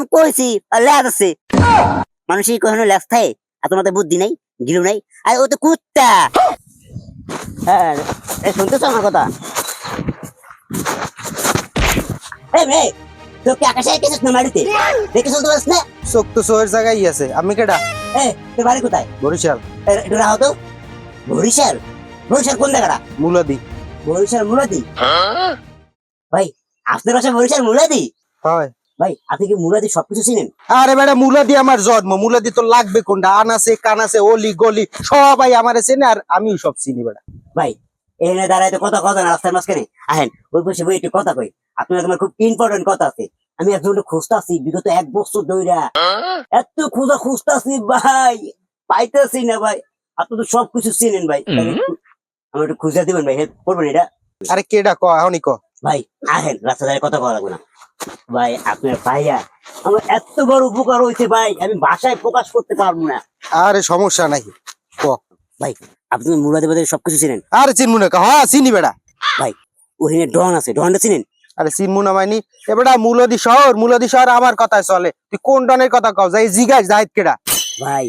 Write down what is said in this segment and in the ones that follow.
আমি কইছি আর ল্যাজ আছে। মানুষই কখনো ল্যাজ থাকে আর তোমার বুদ্ধি নাই গিলু নাই আর ও তো কুত্তা। হ্যাঁ এ, শুনতেছো আমার কথা? তোকে আকাশে না দেখে চলতে পারিস না? চোখ তো চোখের জায়গায় আছে। আমি কেডা? এ তোর বাড়ি কোথায়? বরিশাল। এ, একটু রাহো তো। বরিশাল? বরিশাল কোন জায়গাটা? মুলাদি। বরিশাল মুরাদি ভাই আপনার বাসা বরিশাল মুরাদি হয়। ভাই আপনি কি মুরাদি সবকিছু চিনেন? আরে বেটা মুলাদি আমার জন্ম। মুলাদি তো লাগবে কোনটা? আন আছে কান আছে অলি গলি সবাই আমার চেনে আর আমিও সব চিনি বেটা ভাই এখানে দাঁড়ায় তো কথা কথা না রাস্তার মাঝখানে। আহেন ওই বসে বই একটু কথা কই। আপনার তোমার খুব ইম্পর্টেন্ট কথা আছে। আমি একজনকে খুঁজতে আছি বিগত এক বছর ধইরা। এত খোঁজা খুঁজতে আছি ভাই পাইতেছি না ভাই। আপনি তো সবকিছু চিনেন ভাই। আমার একটু খুঁজে দিবেন ভাই হেল্প করবেন এটা? আরে কেডা ক এখনই ক। ভাই আহেন রাস্তা ধারে কথা বলা লাগবে না। ভাই আপনার ভাইয়া আমার এত বড় উপকার হয়েছে ভাই আমি ভাষায় প্রকাশ করতে পারব না। আরে সমস্যা নাই ভাই আপনি মুরাদি বাজারে সবকিছু চিনেন। আরে চিনমু না হ্যাঁ চিনি বেটা ওখানে ডন আছে ডনটা চিনেন? আরে চিনমু না মাইনি এ বেটা মুলাদি শহর মুলাদি শহর আমার কথায় চলে। তুই কোন ডনের কথা কও? যাই জিগাই জাহিদ কেডা। ভাই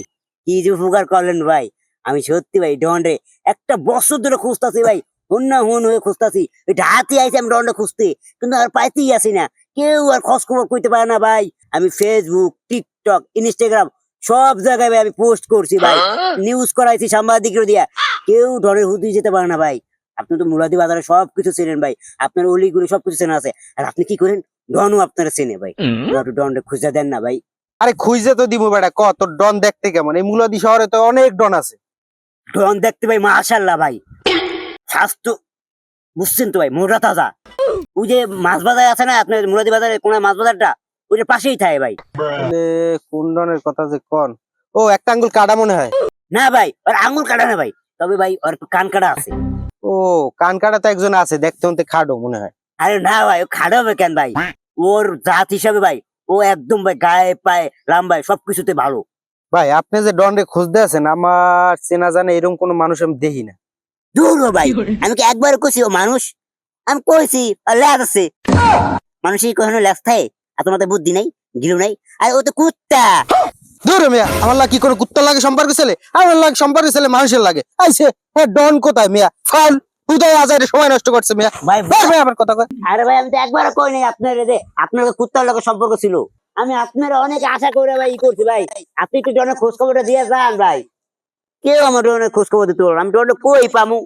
কি যে উপকার করলেন ভাই আমি সত্যি ভাই ডন রে একটা বছর ধরে খুঁজতাছি ভাই হুন না হুন হয়ে খুঁজতাছি। এটা হাতে আইছি আমি ডনটা খুঁজতে কিন্তু আর পাইতেই আসি না। কেউ আর খোঁজ খবর কইতে পারে না ভাই। আমি ফেসবুক টিকটক ইনস্টাগ্রাম সব জায়গায় ভাই আমি পোস্ট করছি ভাই। নিউজ করাইছি সাংবাদিকরা দিয়া। কেউ ডনের হুদি যেতে পারে না ভাই। আপনি তো মুরাদি বাজারে সবকিছু চেনেন ভাই। আপনার অলিগুলি সবকিছু চেনা আছে। আর আপনি কি করেন? ডনও আপনারা চেনে ভাই। একটু ডনটা খুঁজে দেন না ভাই। আরে খুঁজে তো দিমু বেটা ক? তোর ডন দেখতে কেমন? এই মুলাদি শহরে তো অনেক ডন আছে। ডন দেখতে ভাই মাশাল্লাহ ভাই। স্বাস্থ্য বুঝছেন তো ভাই? মোটা তাজা। ওই যে মাছ বাজার আছে না আপনার মুরাদি বাজারে কোন মাছ বাজারটা ওইটা পাশেই থাকে ভাই। কোন ডনের কথা যে কন? ও একটা আঙ্গুল কাটা মনে হয়। না ভাই ওর আঙুল কাটা না ভাই তবে ভাই ওর কান কাটা আছে। ও কান কাটা তো একজন আছে দেখতে হতে খাডো মনে হয়। আরে না ভাই ও খাড়া হবে কেন ভাই? ওর জাত হিসাবে ভাই ও একদম ভাই গায়ে পায়ে লাম্বায় সবকিছুতে ভালো। ভাই আপনি যে ডনরে খুঁজতে আছেন আমার চেনা জানা এরকম কোনো মানুষ আমি দেখি না। দূর ভাই আমি কি একবার কইছি ও মানুষ? আমি কইছি ল্যাজ আছে। মানুষই কখনো ল্যাজ থাকে আর তোমাদের বুদ্ধি নাই গিলু নাই আর ও তো কুত্তা। দূর মিয়া আমার লাগে কি কোনো কুত্তা লাগে সম্পর্ক ছেলে? আমার লাগে সম্পর্ক ছেলে মানুষের লাগে। আইছে হ্যাঁ ডন কোথায় মিয়া? ফাল কোথায় আজারে সময় নষ্ট করছে মিয়া? ভাই ভাই ভাই আমার কথা কয়। আরে ভাই আমি তো একবার কই নাই আপনার যে আপনার কুত্তার লোকের সম্পর্ক ছিল। আমি আপনার অনেক আশা করে ভাই ই করছি ভাই। আপনি একটু ডনের খোঁজ খবরটা দিয়ে যান ভাই। কেউ আমার ডনের খোঁজ খবর দিতে আমি ডনে কই পামু?